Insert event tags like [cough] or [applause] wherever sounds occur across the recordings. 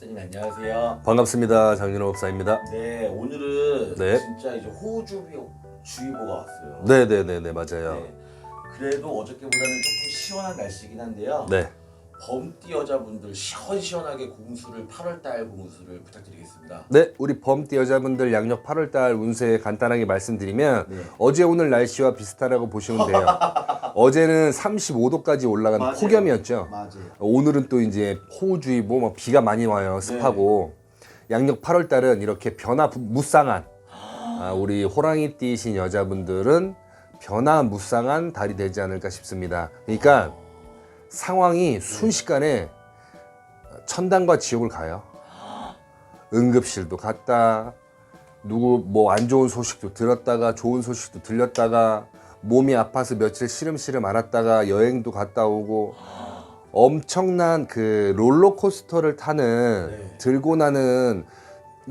목사님 안녕하세요. 반갑습니다. 장윤호 목사입니다. 네, 오늘은 네. 진짜 이제 호우주의보가 왔어요. 네네네네 맞아요. 네. 그래도 어저께보다는 조금 시원한 날씨긴 한데요. 네. 범띠 여자분들 시원시원하게 공수를 8월달 공수를 부탁드리겠습니다. 네, 우리 범띠 여자분들 양력 8월달 운세 간단하게 말씀드리면 네. 어제 오늘 날씨와 비슷하다고 보시면 돼요. [laughs] 어제는 35도까지 올라간 맞아요. 폭염이었죠. 맞아요. 오늘은 또 이제 호우주의보, 뭐 비가 많이 와요. 습하고 양력 8월달은 이렇게 변화 부- 무쌍한 아, 우리 호랑이 띠신 여자분들은 변화 무쌍한 달이 되지 않을까 싶습니다. 그러니까 상황이 순식간에 천당과 지옥을 가요. 응급실도 갔다, 누구 뭐 안 좋은 소식도 들었다가 좋은 소식도 들렸다가 몸이 아파서 며칠 시름시름 앓았다가 여행도 갔다 오고 엄청난 그 롤러코스터를 타는 네. 들고 나는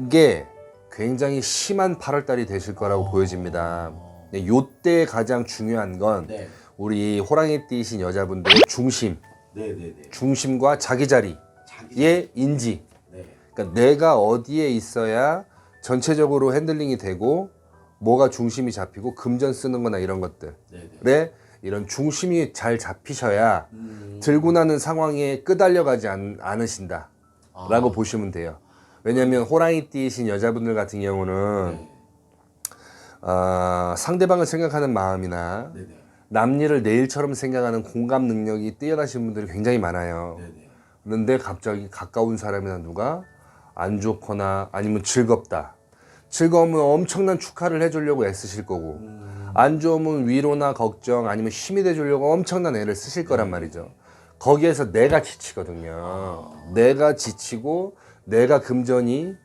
게 굉장히 심한 8월달이 되실 거라고 보여집니다. 네, 요때 가장 중요한 건 네. 우리 호랑이 띠신 여자분들의 중심, 네네네. 중심과 자기 자리의. 인지. 네. 그러니까 내가 어디에 있어야 전체적으로 핸들링이 되고 뭐가 중심이 잡히고 금전 쓰는 거나 이런 것들에 네네. 이런 중심이 잘 잡히셔야 음. 들고 나는 상황에 끄달려가지 않, 않으신다 라고 아. 보시면 돼요 왜냐하면 호랑이 띠신 여자분들 같은 경우는 네. 어, 상대방을 생각하는 마음이나 네네. 남 일을 내 일처럼 생각하는 공감 능력이 뛰어나신 분들이 굉장히 많아요 네네. 그런데 갑자기 가까운 사람이나 누가 안 좋거나 아니면 즐겁다. 즐거우면 엄청난 축하를 해주려고 애쓰실 거고 음. 안 좋으면 위로나 걱정 아니면 힘이 돼주려고 엄청난 애를 쓰실 거란 말이죠. 거기에서 내가 지치거든요. 내가 지치고 내가 금전이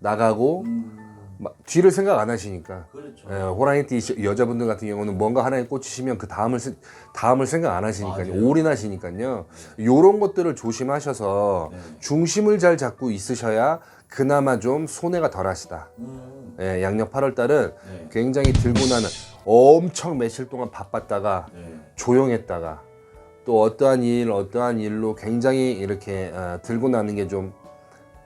나가고 음. 막 뒤를 생각 안 하시니까 그렇죠. 예, 호랑이띠 시- 여자분들 같은 경우는 뭔가 하나에 꽂히시면 그 다음을 세- 다음을 생각 안 하시니까요. 맞아요. 올인하시니까요. 요런 것들을 조심하셔서 네. 중심을 잘 잡고 있으셔야 그나마 좀 손해가 덜하시다. 음. 예, 양력 8월 달은 네. 굉장히 들고 나는 엄청 며칠 동안 바빴다가 네. 조용했다가 또 어떠한 일, 어떠한 일로 굉장히 이렇게 어, 들고 나는 게 좀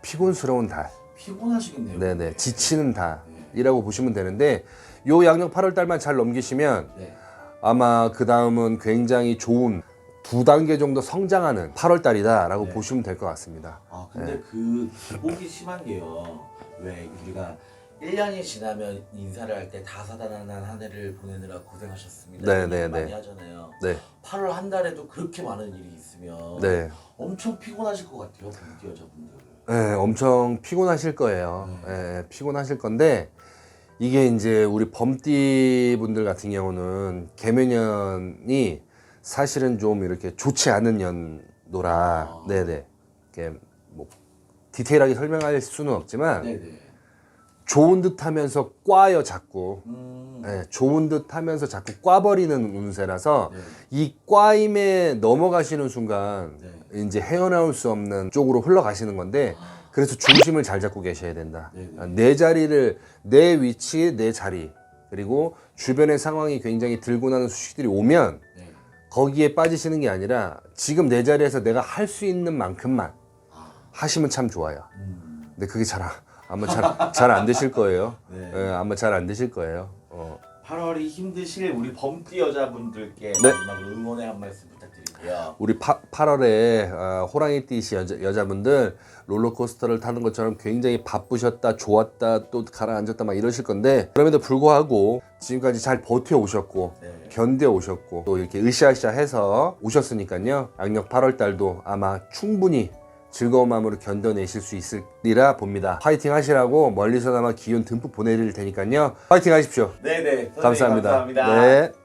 피곤스러운 달. 피곤하시겠네요. 네네 지치는 달이라고 보시면 되는데 요 양력 8월 달만 잘 넘기시면 네. 아마 그 다음은 굉장히 좋은 두 단계 정도 성장하는 8월 달이다라고 네. 보시면 될 것 같습니다. 아 근데 그 기복이 심한 게요. 왜 우리가 1년이 지나면 인사를 할 때 다사다난한 한 해를 보내느라 고생하셨습니다. 네, 이런 네, 많이 네. 하잖아요. 네, 8월 한 달에도 그렇게 많은 일이 있으면 네, 엄청 피곤하실 것 같아요. 공기 여자분들. 네, 엄청 피곤하실 거예요. 네, 피곤하실 건데 이게 이제 우리 범띠 분들 같은 경우는 개묘년이 사실은 좀 이렇게 좋지 않은 연도라, 아. 네네, 이렇게 뭐 디테일하게 설명할 수는 없지만 네네. 좋은 듯하면서 꽈요 자꾸. 음. 네, 좋은 듯 하면서 자꾸 꽈버리는 운세라서 네. 이 꽈임에 넘어가시는 순간 네. 이제 헤어나올 수 없는 쪽으로 흘러가시는 건데 그래서 중심을 잘 잡고 계셔야 된다. 네, 네. 아, 내 자리를 내 위치 내 자리 그리고 주변의 상황이 굉장히 들고 나는 수식들이 오면 네. 거기에 빠지시는 게 아니라 지금 내 자리에서 내가 할 수 있는 만큼만 하시면 참 좋아요. 음. 근데 그게 잘 안- 아마 잘 안 되실 거예요. 네. 예, 아마 잘안 되실 거예요. 어. 8월이 힘드실 우리 범띠 여자분들께 네. 마지막으로 응원의 한 말씀 부탁드릴게요. 우리 파, 8월에 어, 호랑이 띠시 여자, 여자분들 롤러코스터를 타는 것처럼 굉장히 바쁘셨다, 좋았다, 또 가라앉았다 막 이러실 건데 그럼에도 불구하고 지금까지 잘 버텨 오셨고 네. 견뎌 오셨고 또 이렇게 으쌰으쌰 해서 오셨으니까요. 양력 8월 달도 아마 충분히 즐거운 마음으로 견뎌내실 수 있으리라 봅니다. 화이팅 하시라고 멀리서나마 기운 듬뿍 보내드릴 테니까요. 화이팅 하십시오. 네네. 선생님 감사합니다. 감사합니다. 네.